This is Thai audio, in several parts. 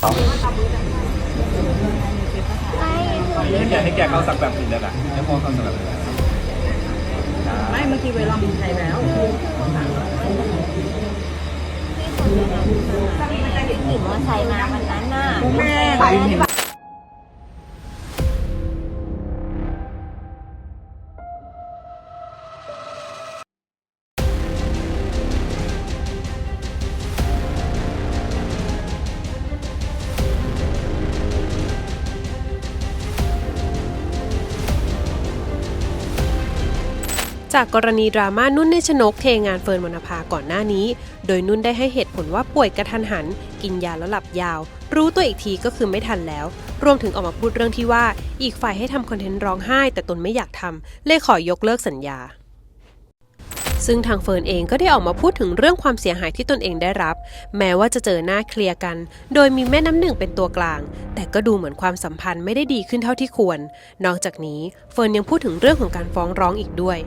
ให้แกให้แกเขาสักแบบอื่นได้ไหมให้พ่อเขาสักแบบอื่นได้ไหมไม่เมื่อกี้เวลามีใครแล้วขี่มอเตอร์ไซค์มาวันนั้นน่ะแม่ จากกรณีดราม่านุ่นเนชนกเทงานเฟิร์นวรรณภาก่อนหน้านี้ โดยนุ่นได้ให้เหตุผลว่าป่วยกระทันหัน กินยาแล้วหลับยาว รู้ตัวอีกทีก็คือไม่ทันแล้ว รวมถึงออกมาพูดเรื่องที่ว่า อีกฝ่ายให้ทำคอนเทนต์ร้องไห้ แต่ตนไม่อยากทำเลยขอยกเลิกสัญญา ซึ่งทางเฟิร์นเองก็ได้ออกมาพูดถึงเรื่องความเสียหายที่ตนเองได้รับ แม้ว่าจะเจอหน้าเคลียร์กัน โดยมีแม่น้ำหนึ่งเป็นตัวกลาง แต่ก็ดูเหมือนความสัมพันธ์ไม่ได้ดีขึ้นเท่าที่ควร นอกจากนี้เฟิร์นยังพูดถึงเรื่องของการฟ้องร้องอีกด้วย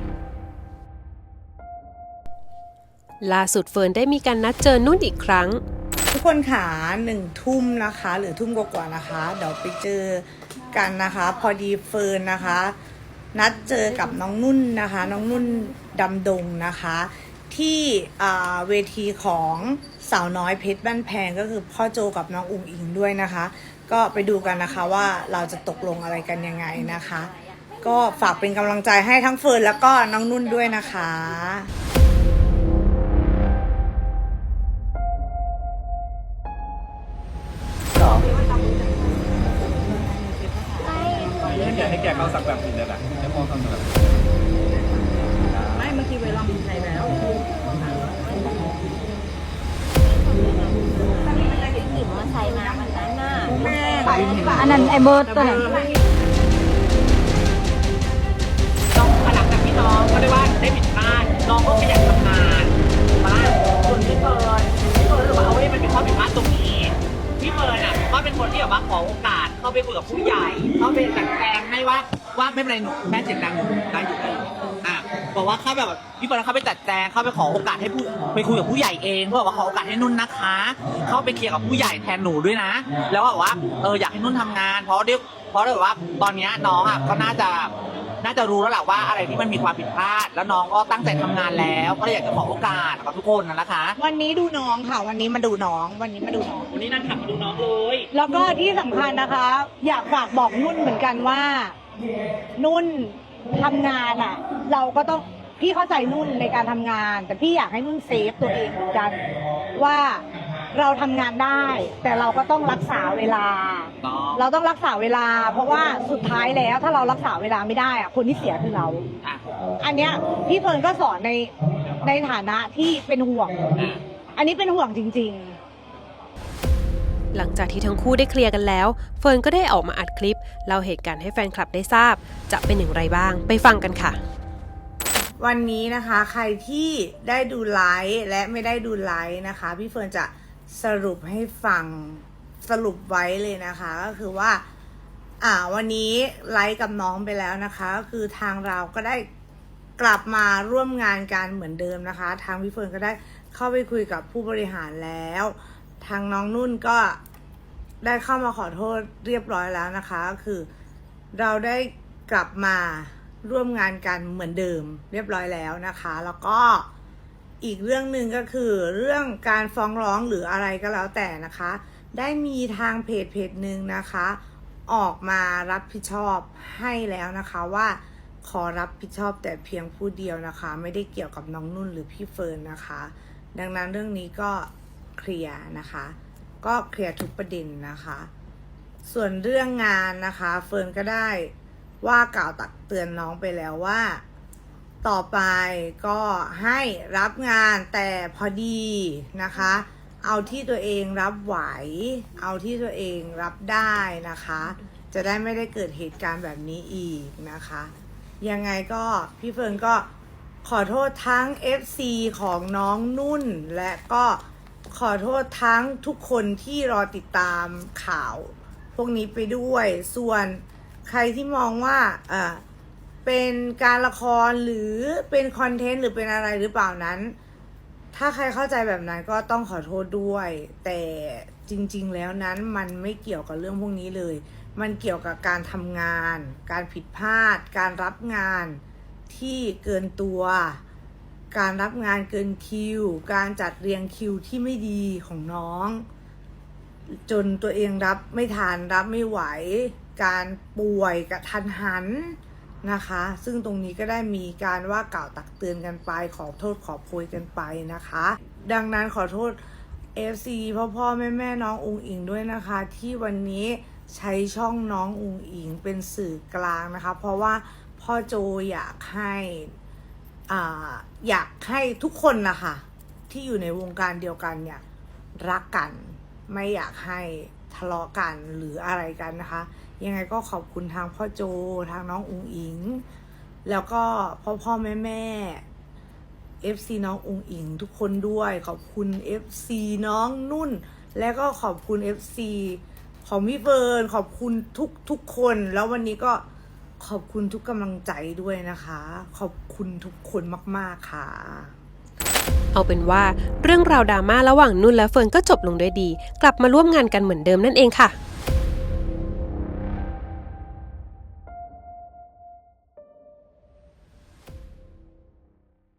ล่าสุดเฟิร์นได้มีการนัดเจอนุ่นอีกครั้ง ทุกคนขาหนึ่งทุ่มนะคะ หรือทุ่มกว่าๆนะคะ เดี๋ยวไปเจอกันนะคะ พอดีเฟิร์นนะคะ นัดเจอกับน้องนุ่นนะคะ น้องนุ่นดำดงนะคะ ที่เวทีของสาวน้อยเพชรบ้านแพงก็คือพ่อโจกับน้องอุ๋งอิงด้วยนะคะ ก็ไปดูกันนะคะว่าเราจะตกลงอะไรกันยังไงนะคะ ก็ฝากเป็นกำลังใจให้ทั้งเฟิร์นแล้วก็น้องนุ่นด้วยนะคะ ให้แกให้แกเขาสักแบบอื่นได้ไหมให้พ่อเขาสักแบบอื่นไม่เมื่อกี้เวลามีใครแล้วขี่มอเตอร์ไซค์มาวันนั้นน่ะแม่ใส่ที่บ้านอันนั้นไอ้เบิร์ดตัวไหนน้องหลังจากที่น้องก็ได้ว่าได้ผิดพลาดน้องก็ขยันทำงานมาส่วนพี่เฟิร์นพี่เฟิร์นรู้สึกว่าเอาไว้มันเป็นข้อผิดพลาดตรงนี้พี่เฟิร์นอะก็เป็นคนที่แบบว่าขอโอกาสเข้า ไปคุยกับผู้ใหญ่เขาไปจัดแจงให้ว่าว่าไม่เป็นไรหนูแม่เสียงดังหนูได้อยู่ได้อยู่อะบอกว่าเขาแบบพี่บอลเขาไปจัดแจงเขาไปขอโอกาสให้ผู้ไปคุยกับผู้ใหญ่เองเพื่อบอกว่าขอโอกาสให้นุ่นนะคะ เขาไปเคลียร์กับผู้ใหญ่แทนหนูด้วยนะ แล้วก็บอกว่าเอออยากให้นุ่นทำงาน เพราะเดี๋ยเพราะแบบว่าตอนเนี้ยน้องอะก็น่าจะ น่าจะรู้แล้วแหละว่าอะไรที่มันมีความผิดพลาด แล้วน้องก็ตั้งใจทำงานแล้ว ก็เลยอยากจะขอโอกาสกับทุกคนนะนะคะ วันนี้ดูน้องค่ะ วันนี้มาดูน้อง วันนี้มาดูน้อง วันนี้นั่งขับมาดูน้องเลยแล้วก็ที่สำคัญนะคะ อยากฝากบอกนุ่นเหมือนกันว่า นุ่นทำงานอะ เราก็ต้องพี่เข้าใจนุ่นในการทำงาน แต่พี่อยากให้นุ่นเซฟตัวเองเหมือนกันว่า เราทำงานได้ แต่เราก็ต้องรักษาเวลาน้องเราต้องรักษาเวลา เพราะว่าสุดท้ายแล้วถ้าเรารักษาเวลาไม่ได้อะคนที่เสียคือเรา อะอันเนี้ยพี่เฟิร์นก็สอนในในฐานะที่เป็นห่วง อะ อันนี้เป็นห่วงจริง ๆ หลังจากที่ทั้งคู่ได้เคลียร์กันแล้ว เฟิร์นก็ได้ออกมาอัดคลิปเล่าเหตุการณ์ให้แฟนคลับได้ทราบ จะเป็นอย่างไรบ้าง ไปฟังกันค่ะ วันนี้นะคะ ใครที่ได้ดูไลฟ์และไม่ได้ดูไลฟ์นะคะ พี่เฟิร์นจะ สรุปให้ฟังสรุปไว้เลยนะคะ ก็คือว่า อ่า วันนี้ไลฟ์กับน้องไปแล้วนะคะ ก็คือทางเราก็ได้กลับมาร่วมงานกันเหมือนเดิมนะคะ ทางพี่เฟิร์นก็ได้เข้าไปคุยกับผู้บริหารแล้ว ทางน้องนุ่นก็ได้เข้ามาขอโทษเรียบร้อยแล้วนะคะก็คือเราได้กลับมาร่วมงานกันเหมือนเดิม เรียบร้อยแล้วนะคะ แล้วก็ อีกเรื่องหนึ่งก็คือเรื่องการฟ้องร้องหรืออะไรก็แล้วแต่นะคะ ได้มีทางเพจเพจหนึ่งนะคะ ออกมารับผิดชอบให้แล้วนะคะว่าขอรับผิดชอบแต่เพียงผู้เดียวนะคะ ไม่ได้เกี่ยวกับน้องนุ่นหรือพี่เฟิร์นนะคะ ดังนั้นเรื่องนี้ก็เคลียร์นะคะ ก็เคลียร์ทุกประเด็นนะคะ ส่วนเรื่องงานนะคะ เฟิร์นก็ได้ว่ากล่าวตักเตือนน้องไปแล้วว่า ต่อไปก็ให้รับงานแต่พอดีนะคะ เอาที่ตัวเองรับไหว เอาที่ตัวเองรับได้นะคะ จะได้ไม่ได้เกิดเหตุการณ์แบบนี้อีกนะคะ ยังไงก็พี่เฟิร์นก็ขอโทษทั้ง FC ของน้องนุ่น และก็ขอโทษทั้งทุกคนที่รอติดตามข่าว พวกนี้ไปด้วยส่วนใครที่มองว่าเออ เป็นการละครหรือเป็นคอนเทนต์หรือเป็นอะไรหรือเปล่านั้น ถ้าใครเข้าใจแบบนั้นก็ต้องขอโทษด้วย แต่จริง ๆ แล้วนั้นมันไม่เกี่ยวกับเรื่องพวกนี้เลย มันเกี่ยวกับการทำงาน การผิดพลาด การรับงานที่เกินตัว การรับงานเกินคิว การจัดเรียงคิวที่ไม่ดีของน้อง จนตัวเองรับไม่ทันรับไม่ไหว การป่วยกระทันหัน นะคะ ซึ่งตรงนี้ก็ได้มีการว่ากล่าวตักเตือนกันไป ขอโทษขอโพยกันไปนะคะ ดังนั้นขอโทษ FC พ่อพ่อแม่แม่น้องอุงอิงด้วยนะคะ ที่วันนี้ใช้ช่องน้องอุงอิงเป็นสื่อกลางนะคะ เพราะว่าพ่อโจอยากให้อ่าอยากให้ทุกคนนะคะที่อยู่ในวงการเดียวกันเนี่ยรักกันไม่อยากให้ ทะเลาะกันหรืออะไรกันนะคะ ยังไงก็ขอบคุณทางพ่อโจทางน้องอุงอิง แล้วก็พ่อพ่อแม่แม่ FC น้องอุงอิงทุกคนด้วย ขอบคุณ FC น้องนุ่น และก็ขอบคุณ FC ของพี่เฟิร์นขอบคุณทุกทุกคน แล้ววันนี้ก็ขอบคุณทุกกำลังใจด้วยนะคะ ขอบคุณทุกคนมาก ๆ ค่ะ เอาเป็นว่าเรื่องราวดราม่าระหว่างนุ่นและเฟิร์นก็จบลงด้วยดี กลับมาร่วมงานกันเหมือนเดิมนั่นเองค่ะ